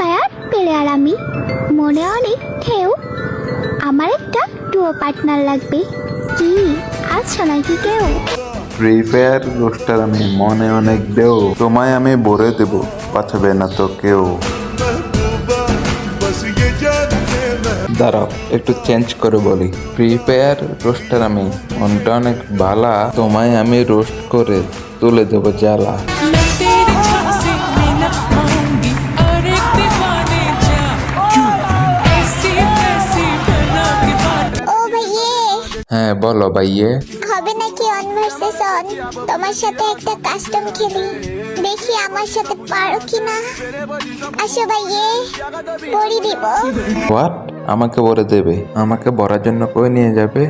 সায়াদ পেলে আর আমি। মনে অনেক ঠেউ আমার একটা ডুয়ো পার্টনার লাগবে। কি? আছো নাকি কেউ? ফ্রি ফায়ার রোস্টার আমি মনে অনেক দেও তোমায় আমি ভরে দেব পাঠাবে না তো কেউ। দাঁড়াও, একটু চেঞ্জ করে বলি। ফ্রি ফায়ার রোস্টার আমি। মনটা অনেক বালা। তোমায় আমি রোস্ট করে তুলে দেবো জ্বালা। হ্যাঁ বলো ভাইয়ে। হবে নাকি অন ভার্সেস অন তোমার সাথে একটা কাস্টম খেলি। দেখি আমার সাথে পারো কিনা। আসো ভাইয়ে পরি দিব। হোয়াট আমাকে ভরে দেবে। আমাকে ভরার জন্য কই নিয়ে যাবে?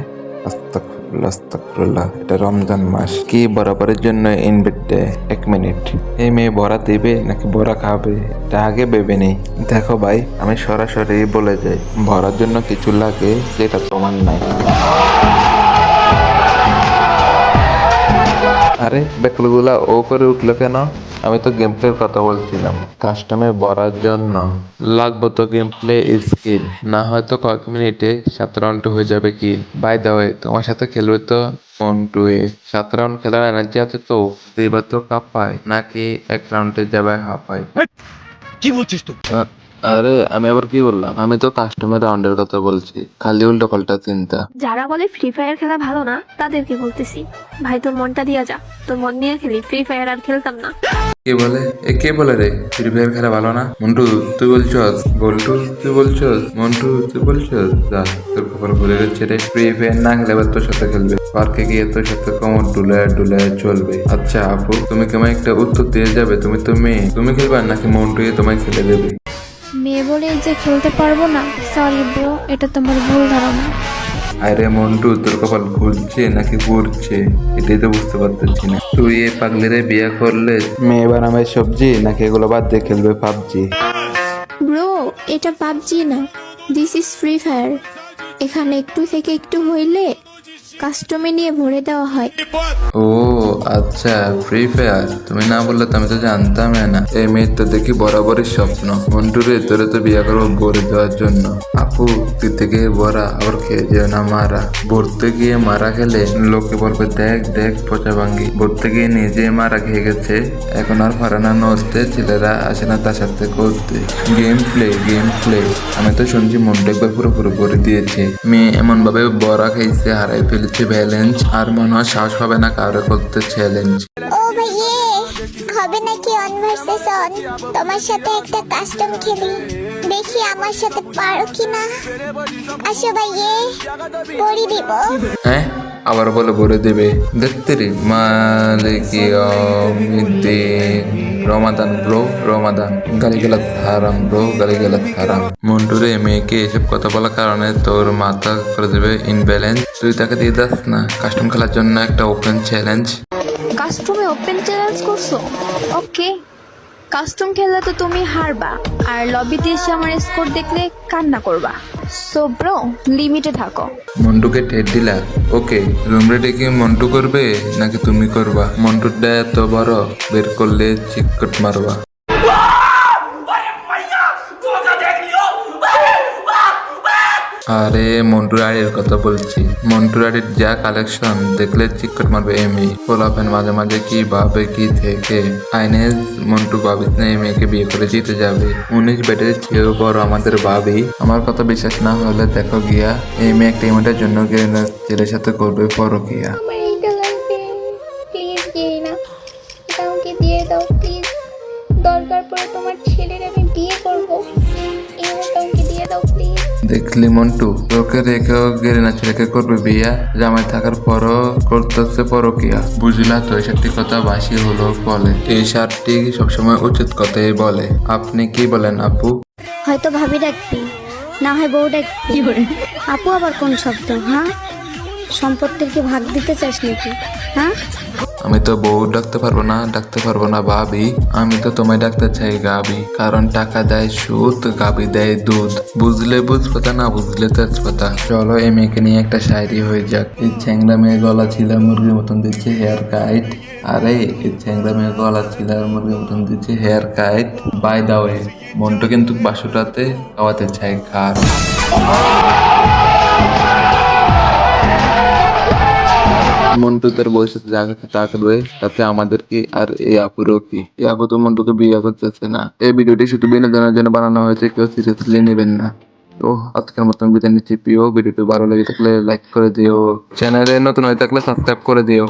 আস্তাগফিরুল্লাহ। এটা রমজান মাস। কি বরাবরের জন্য ইনভিট দেয়? এক মিনিট এই মেয়ে বড়া দেবে নাকি বড়া খাবে? এটা আগে ভেবে নেই। দেখো ভাই আমি সরাসরি বলে যাই। ভরার জন্য কিছু লাগে যেটা তোমার নাই। আরে বেকলগুলা ও করে উঠল কেন? আমি তো গেম প্লের কথা বলছিলাম। কাস্টমে ভরার জন্য। লাগবো তো গেম প্লে স্কিল না হয়তো কয়েক মিনিটে সাত রাউন্ড হয়ে যাবে কি বাই দা ওয়ে তোমার সাথে খেলবে তো ফোন টু এ সাত রাউন্ড খেলার এনার্জি আছে তো? এবার তো কাপ পায়। নাকি এক রাউন্ডে যাবে হাফায় কি বলছিস তুই? আরে আমি আবার কি বললাম? আমি তো কাস্টমার রাউন্ডের কথা বলছি। খালি উল্টো পাল্টা চিন্তা। যারা বলে ফ্রি ফায়ার খেলা ভালো না তাদেরকে বলতেছি ভাই তোর মনটা দিয়া যা। তোর মন দিয়ে খেলি ফ্রি ফায়ার আর খেলতাম না। কে বলে? এ কে বলে রে? ফ্রি ফায়ার খেলা ভালো না? মন্টু তুই বলছস? বল্টু তুই বলছস? মন্টু তুই বলছস? যা তোর খবর ভুলে গেছে রে। ফ্রি ফায়ার না খেলে এবার তোর সাথে খেলবে। পার্কে গিয়ে তোর সাথে কোমর ডুলায় ডুলায় চলবে। আচ্ছা আপু তুমি কেমন একটা উত্তর দিয়ে যাবে? তুমি তো মেয়ে। তুমি খেলবা নাকি মন্টু তোমায় খেলে দেবে? মেয়ে বলে যে খেলতে পারব না সরি ব্রো এটা তোমার ভুল ধারণা। আরে মন্টু তোর কপাল ঘুরছে নাকি ঘুরছে? এটাই তো বুঝতে পারতেছি না। তুই এই পাগলিরে বিয়ে করলে মেয়ে বানাবে সবজি নাকি এগুলো বাদ দিয়ে খেলবে পাবজি? ব্রো এটা পাবজি না। দিস ইজ ফ্রি ফায়ার এখানে একটু থেকে একটু হইলে কাস্টমে নিয়ে ভরে দেওয়া হয়। ও আচ্ছা ফ্রি ফায়ার তুমি না বললে তো আমি তো জানতাম না। এই মেয়ের তো দেখি বরাবরই স্বপ্ন। মন্টুরে, তোরে তো বিয়ে করব গড়ে দেওয়ার জন্য। তুই থেকে বড়া আবার খেয়ে যেও না মারা। ভরতে গিয়ে মারা খেলে লোকে বলবে, দেখ দেখ, পচা ভাঙ্গি। ভরতে গিয়ে নিজে মারা খেয়ে গেছে। এখন আর পারে না ছেলেরা আসে না তার সাথে করতে। গেম প্লে গেম প্লে আমি তো শুনছি মনটা একবার পুরো পুরো করে দিয়েছে। মেয়ে এমন ভাবে বড়া খাইছে হারাই ফেলেছে ব্যালেন্স আর মনে হয় সাহস হবে না কারও করতে চ্যালেঞ্জ হবে নাকি অন ভার্সেস অন তোমার সাথে একটা কাস্টম খেলি। দেখি আমার সাথে পারো কিনা। আসো ভাইয়ে পরি দিব। হ্যাঁ আবার বলে ভরে দেবে। দেখতে রে মালিকি অমিদ্দিন রমাদান ব্রো রমাদান। গালি গেলাত হারাম ব্রো গালি গেলাত হারাম মন্টুরে মেয়েকে এসব কথা বলার কারণে তোর মাথা করে দেবে ইনব্যালেন্স তুই তাকে দিয়ে দাস না কাস্টম খেলার জন্য একটা ওপেন চ্যালেঞ্জ কাস্টমে ওপেন চ্যালেঞ্জ করছ? ওকে কাস্টম খেললে তো তুমি হারবা, আর লবিতে এসে আমার স্কোর দেখলে কান্না করবা। সো ব্রো লিমিটে থাকো। মন্টুকে ঠেট দিলা? ওকে রুম রেডি কি মন্টু করবে, নাকি তুমি করবা? মন্টুরটা এত বড়, বের করলে চিকট মারবা। আরে মন্টুর আড়ির কথা বলছি। মন্টুর আড়ির যা কালেকশন দেখলে চিকট মারবে এমি পোলাপেন মাঝে মাঝে কি ভাবে, কি থেকে? আইনেজ মন্টু ভাবিস না এই বিয়ে করে জিতে যাবে। উনিশ বেটের চেয়েও বড় আমাদের ভাবি। আমার কথা বিশ্বাস না হলে দেখো গিয়া, এই মেয়ে একটা ইমেন্টের জন্য গিয়ে ছেলের সাথে করবে পরকিয়া। প্লিজ দরকার পড়ে তোমার দেখলি মন্টু? তোকে রেখেও গেলে না ছেলেকে করবে বিয়া? জামাই থাকার পরও করতেছে পরকিয়া। বুঝলা তো এই সাতটি কথা বাসি হলো বলে। এই সারটি সবসময় উচিত কথাই বলে। আপনি কি বলেন আপু? হয়তো ভাবি ডাকবি না হয় বউ ডাকবি। আপু আবার কোন শব্দ হ্যাঁ? সম্পত্তির কি ভাগ দিতে চাস নাকি হ্যাঁ? আমি তো বউ ডাকতে পারব না, ডাকতে পারব না ভাবি। আমি তো তোমায় ডাকতে চাই গাবি, কারণ টাকা দেয় সুদ, গাবি দেয় দুধ। বুঝলে বুঝপাতা, না বুঝলে তেজপাতা। চলো এই মেয়েকে নিয়ে একটা শায়রি হয়ে যাক। এই চ্যাংরা মেয়ে গলা ছিল মুরগির মতন দিচ্ছে হেয়ার কাইট। আরে, এই চ্যাংরা মেয়ে গলা ছিলার মুরগির মতন দিচ্ছে হেয়ার কাইট। বাই দা মনটা কিন্তু বাসুটাতে খাওয়াতে চাই খার মন্টু তার বয়সে করবে তাতে আমাদের কি আর এই আপুরও কি? এই আপু তো মন্টুকে বিয়ে করতেছে না। এই ভিডিওটি শুধু বিনোদনের জন্য বানানো হয়েছে, কেউ সিরিয়াসলি নেবেন না। ও আজকের মতন বিদায় নিচ্ছি প্রিয়। ভিডিওটি ভালো লেগে থাকলে লাইক করে দিও। চ্যানেলে নতুন হয়ে থাকলে সাবস্ক্রাইব করে দিও।